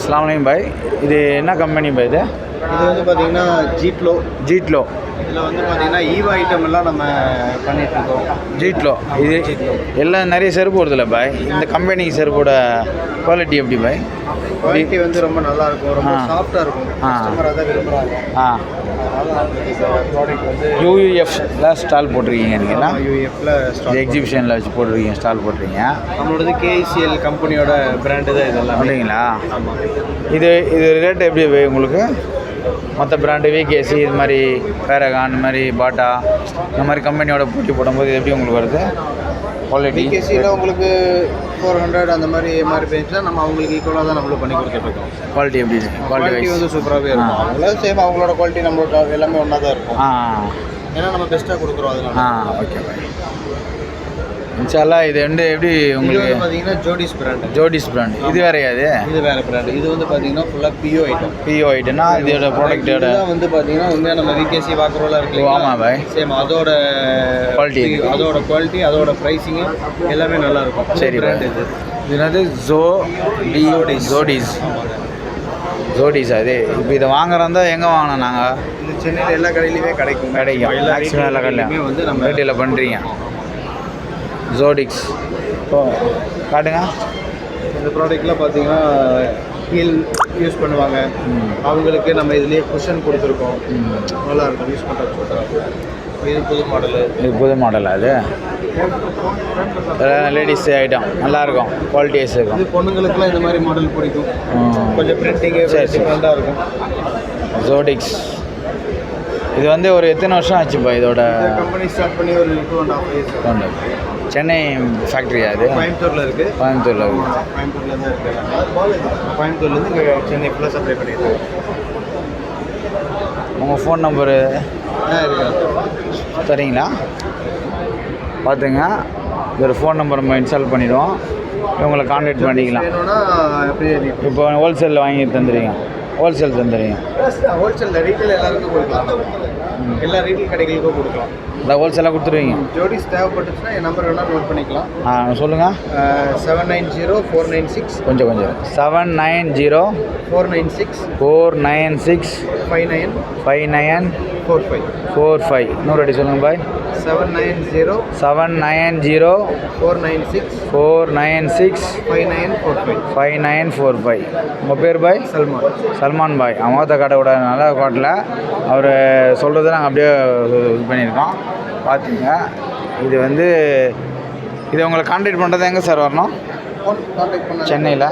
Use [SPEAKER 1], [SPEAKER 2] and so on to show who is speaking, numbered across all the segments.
[SPEAKER 1] அஸ்லாம் வலைக்கம் பாய். இது என்ன கம்பெனி பாய் இது?
[SPEAKER 2] இது வந்து பார்த்தீங்கன்னா ஜீட்லோ
[SPEAKER 1] ஜீட்லோ
[SPEAKER 2] இதில் வந்து பார்த்தீங்கன்னா ஈவா ஐட்டம் எல்லாம் நம்ம பண்ணிட்டு இருக்கோம்
[SPEAKER 1] ஜீட்லோ இது எல்லாம் நிறைய செருப்பு வருதுல்ல பாய்? இந்த கம்பெனி செருப்போட குவாலிட்டி எப்படி பாய்?
[SPEAKER 2] குவாலிட்டி வந்து ரொம்ப நல்லா இருக்கும் ரொம்ப. சாஃப்டாக இருக்கும். கஸ்டமர் அதை விரும்புகிறாங்க
[SPEAKER 1] ஆ. யூயூஎஃப்ல ஸ்டால் போட்டிருக்கீங்க நீங்களா
[SPEAKER 2] யூஎஃப்ல
[SPEAKER 1] எக்ஸிபிஷனில் வச்சு போட்டிருக்கீங்க ஸ்டால் போட்டிருக்கீங்க.
[SPEAKER 2] நம்மளோடது கேசிஎல் கம்பெனியோட பிராண்டு தான் இதெல்லாம்.
[SPEAKER 1] அப்படிங்களா?
[SPEAKER 2] ஆமாம்
[SPEAKER 1] இது இது ரேட் எப்படி உங்களுக்கு? மற்ற பிராண்டு விகேசி இது மாதிரி பேரகான் இந்த மாதிரி பாட்டா இந்த மாதிரி கம்பெனியோட போட்டி போடும்போது எப்படி உங்களுக்கு வருது? குவாலிட்டி
[SPEAKER 2] பிகேசியில் உங்களுக்கு ஃபோர் ஹண்ட்ரட் அந்த மாதிரி எம்ஆர்பி இருந்துச்சுன்னா நம்ம அவங்களுக்கு ஈக்குவலாக தான் நம்மளும் பண்ணி கொடுத்துட்ருக்கோம்
[SPEAKER 1] குவாலிட்டி எப்படி? குவாலிட்டி
[SPEAKER 2] வந்து சூப்பராகவே இருக்கும். அவங்களும் சேம் அவங்களோட குவாலிட்டி நம்மளோட எல்லாமே ஒன்றா தான் இருக்கும்.
[SPEAKER 1] ஆ.
[SPEAKER 2] ஏன்னா நம்ம பெஸ்ட்டாக கொடுக்குறோம் அதனால.
[SPEAKER 1] ஆ ஓகே இன்ஷால்லா இது வந்து எப்படி உங்களுக்கு
[SPEAKER 2] பார்த்தீங்கன்னா ஜோடிஸ் பிராண்டு
[SPEAKER 1] ஜோடிஸ் பிராண்ட் இது வேறையா இது
[SPEAKER 2] இது வேற பிராண்டு இது வந்து பார்த்தீங்கன்னா ஃபுல்லாக பிஓ ஐட்டம்
[SPEAKER 1] பிஓ ஐட்டுனா இதோட ப்ராடக்ட்டோட
[SPEAKER 2] வந்து பார்த்தீங்கன்னா உண்மையாக நம்ம விகேசி வாக்குறோல இருக்கு
[SPEAKER 1] ஓ, ஆமா பாய்.
[SPEAKER 2] சேம் அதோட
[SPEAKER 1] Quality.
[SPEAKER 2] அதோட குவாலிட்டி அதோட ப்ரைஸிங்கு எல்லாமே நல்லா இருக்கும்.
[SPEAKER 1] சரி
[SPEAKER 2] பிராண்ட் இது.
[SPEAKER 1] இது என்னது? ஜோ டி ஜோடிஸ் ஜோடிஸ் அது இப்போ இதை வாங்குறதா எங்கே வாங்கினோம் நாங்கள்
[SPEAKER 2] இது சென்னையில் எல்லா கடையிலையுமே கிடைக்கும்.
[SPEAKER 1] கிடைக்கும்.
[SPEAKER 2] எல்லா
[SPEAKER 1] மேக்ஸிமம் எல்லா
[SPEAKER 2] கடையிலுமே
[SPEAKER 1] கடையிலும்
[SPEAKER 2] வந்து நம்ம
[SPEAKER 1] ரேட்டில் பண்ணுறீங்க ஜோடிக்ஸ் ஓ காட்டுங்க.
[SPEAKER 2] இந்த ப்ராடக்ட்லாம் பார்த்தீங்கன்னா ஹீல் யூஸ் பண்ணுவாங்க. அவங்களுக்கு நம்ம இதுலேயே குஷன் கொடுத்துருக்கோம். நல்லா இருக்கும். யூஸ் பண்ணுறது இது புது மாடலு
[SPEAKER 1] இது புது மாடலா அது? லேடிஸ் ஐட்டம் நல்லாயிருக்கும் குவாலிட்டி வைஸ்
[SPEAKER 2] இது
[SPEAKER 1] இருக்கும்.
[SPEAKER 2] பொண்ணுங்களுக்குலாம் இந்த மாதிரி மாடல் பிடிக்கும். கொஞ்சம் பிரிண்டிங்கு. டிஃப்ரெண்ட்டாக இருக்கும்.
[SPEAKER 1] ஜோடிக்ஸ் இது வந்து ஒரு எத்தனை வருஷம் ஆச்சுப்பா இதோட
[SPEAKER 2] கம்பெனி ஸ்டார்ட் பண்ணி ஒரு two and half years
[SPEAKER 1] Chennai ஃபேக்ட்ரியா அது.
[SPEAKER 2] கோயம்புத்தூரில் இருக்குது
[SPEAKER 1] கோயம்புத்தூரில் இருக்கு.
[SPEAKER 2] கோயம்புத்தூர்ல தான் இருக்கு கோயம்புத்தூர்லேருந்து இங்கே சென்னை ஃபுல்லாக சப்ளை பண்ணியிருக்கோம்
[SPEAKER 1] உங்கள் ஃபோன் நம்பரு தரீங்களா? பார்த்துங்க ஒரு ஃபோன் நம்பர் நம்ம இன்ஸ்டால் பண்ணிவிடுவோம் இவங்களை கான்டாக்ட் பண்ணிக்கலாம். இப்போ ஹோல்சேலில் வாங்கி தந்துடுங்க ஹோல்சேல் தந்துடுங்க
[SPEAKER 2] ஹோல்சேலில் ரீட்டைல் எல்லாருக்கும் கொடுக்கலாம். எல்லா ரீட்டைல் கடைகளுக்கும் கொடுக்கலாம்.
[SPEAKER 1] இந்த ஹோல்சேலாக கொடுத்துருவீங்க.
[SPEAKER 2] ஜோடிஸ் தேவைப்பட்டுச்சுன்னா என் நம்பர் வேணால் நோட் பண்ணிக்கலாம்.
[SPEAKER 1] ஆ சொல்லுங்கள்
[SPEAKER 2] seven nine zero four nine six
[SPEAKER 1] கொஞ்சம் கொஞ்சம். Seven nine zero
[SPEAKER 2] four nine six
[SPEAKER 1] four nine six
[SPEAKER 2] five nine
[SPEAKER 1] five nine
[SPEAKER 2] four five
[SPEAKER 1] four five இன்னொரு அடி சொல்லுங்கள் பாய்.
[SPEAKER 2] Seven nine zero
[SPEAKER 1] seven nine zero
[SPEAKER 2] four nine six
[SPEAKER 1] four nine six
[SPEAKER 2] five nine four five
[SPEAKER 1] five nine four five உங்கள் பேர் பாய்?
[SPEAKER 2] சல்மான்.
[SPEAKER 1] சல்மான் பாய். அமோத்த கடையோட நல்ல கோட்டில். அவர் சொல்கிறத நாங்கள் அப்படியே இது பண்ணியிருக்கோம். பார்த்துங்க. இது வந்து இதை உங்களை கான்டாக்ட் பண்ணுறது எங்கே சார் வரணும்? சென்னையில்?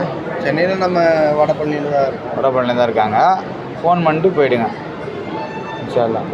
[SPEAKER 2] சென்னையில் நம்ம வடபள்ளியில் தான் இருக்கோம்.
[SPEAKER 1] வடபழனியில் தான் இருக்காங்க. ஃபோன் பண்ணிட்டு போயிடுங்க. இன்ஷா அல்லாஹ்